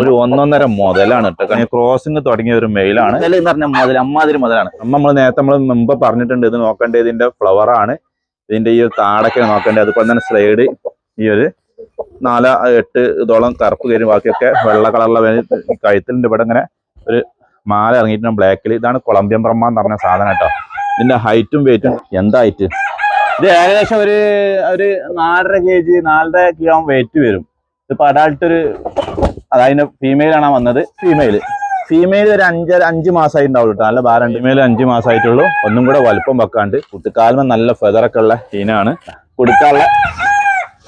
ഒരു ഒന്നൊന്നര മുതലാണ് കേട്ടോ ക്രോസിംഗ് തുടങ്ങിയ ഒരു മെയിലാണ് മുതൽ അമ്മാതിരി മുതലാണ്. അമ്മ നമ്മൾ നേരത്തെ നമ്മൾ മുമ്പ് പറഞ്ഞിട്ടുണ്ട് ഇത് നോക്കേണ്ടത് ഇതിന്റെ ഫ്ലവർ ആണ്. ഇതിന്റെ ഈ ഒരു താടൊക്കെ നോക്കേണ്ടത് അതുപോലെ തന്നെ സ്ലൈഡ് ഈ ഒരു നാല് എട്ട് ഇതോളം കറുപ്പ് കയറി ബാക്കിയൊക്കെ വെള്ള കളറിലെ കഴുത്തിലുണ്ട്. ഇവിടെ ഇങ്ങനെ ഒരു മാല ഇറങ്ങിയിട്ടുണ്ട് ബ്ലാക്കിൽ ഇതാണ് കൊളംബിയൻ ബ്രഹ്മ എന്ന് പറഞ്ഞ സാധനം കേട്ടോ ഇതിന്റെ ഹൈറ്റും വെയിറ്റും എന്താ ഹൈറ്റ് ഇത് ഏകദേശം ഒരു ഒരു നാലര കെ ജി നാലര കിലോ വെയിറ്റ് വരും. ഇതിപ്പോ അഡാൾട്ട് ഒരു അതതിന്റെ ഫീമെയിൽ ആണ് വന്നത് ഫീമെയിൽ ഫീമെയിൽ ഒരു അഞ്ചര അഞ്ച് മാസമായി ഉണ്ടാവും കേട്ടോ നല്ല ഭാരം ഫീമെയിൽ അഞ്ച് മാസമായിട്ടുള്ളൂ ഒന്നും കൂടെ വലുപ്പം വെക്കാണ്ട് കുട്ടിക്കാലം നല്ല ഫെതറൊക്കെ ഉള്ള ഹീനാണ്. കൊടുക്കാനുള്ള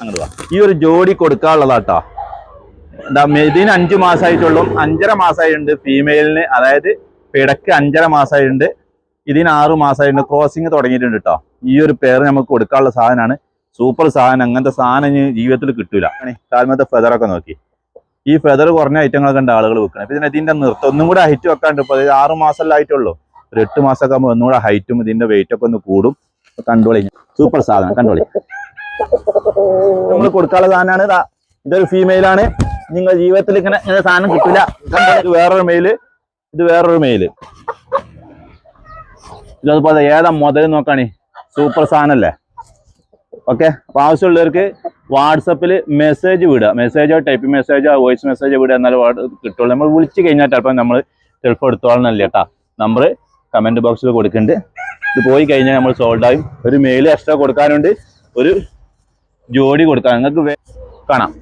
അങ്ങോട്ട് ഈ ഒരു ജോഡി കൊടുക്കാനുള്ളതാട്ടോ എന്താ ഇതിന് അഞ്ച് മാസമായിട്ടുള്ളൂ അഞ്ചര മാസമായിട്ടുണ്ട് ഫീമെയിലിന് അതായത് പിടക്ക് അഞ്ചര മാസമായിട്ടുണ്ട് ഇതിന് ആറു മാസമായിട്ടുണ്ട് ക്രോസിങ് തുടങ്ങിയിട്ടുണ്ട് കേട്ടോ ഈ ഒരു പേര് നമുക്ക് കൊടുക്കാനുള്ള സാധനമാണ് സൂപ്പർ സാധനം. അങ്ങനത്തെ സാധനം ജീവിതത്തിൽ കിട്ടൂല. കാൽമത്തെ ഫെദറൊക്കെ നോക്കി. ഈ ഫെദർ കുറഞ്ഞ ഐറ്റങ്ങളൊക്കെ ഉണ്ട് ആളുകൾ വെക്കണം പിന്നെ ഇതിന്റെ നിർത്തം ഒന്നും കൂടെ ഹൈറ്റ് വെക്കാണ്ട് ഇപ്പൊ ആറു ആറ് മാസമല്ല ആയിട്ടുള്ളൂ. ഒരു എട്ട് മാസമൊക്കെ ആകുമ്പോൾ ഒന്നും കൂടെ ഹൈറ്റും ഇതിന്റെ വെയിറ്റ് ഒക്കെ ഒന്ന് കൂടും. കണ്ടോളി. സൂപ്പർ സാധനം കണ്ടോളി. നമ്മൾ കൊടുക്കാനുള്ള സാധനമാണ്. ഇതാ ഇതൊരു ഫീമെയിൽ ആണ്. നിങ്ങൾ ജീവിതത്തിൽ ഇങ്ങനെ ഇങ്ങനെ സാധനം കിട്ടില്ല ഇത് വേറൊരു മെയിൽ ഇത് വേറൊരു മെയിൽ ഇതതുപോലെ ഏതാ മുതൽ നോക്കാണേ. സൂപ്പർ സാധനല്ലേ? ഓക്കെ അപ്പൊ ആവശ്യമുള്ളവർക്ക് വാട്സപ്പിൽ മെസ്സേജ് വിടുക. മെസ്സേജോ ടൈപ്പ് മെസ്സേജോ വോയിസ് മെസ്സേജോ വിടുക എന്നാലും കിട്ടുള്ളൂ. നമ്മൾ വിളിച്ച് കഴിഞ്ഞാൽ ചിലപ്പോൾ നമ്മൾ ചിലപ്പോൾ എടുത്തോളന്നല്ല കേട്ടാ നമ്പർ കമന്റ് ബോക്സിൽ കൊടുക്കുന്നുണ്ട്. ഇത് പോയി കഴിഞ്ഞാൽ നമ്മൾ സോൾഡ് ആയും ഒരു മെയിൽ എക്സ്ട്രാ കൊടുക്കാനുണ്ട്. ഒരു ജോഡി കൊടുക്കാൻ നിങ്ങൾക്ക് കാണാം.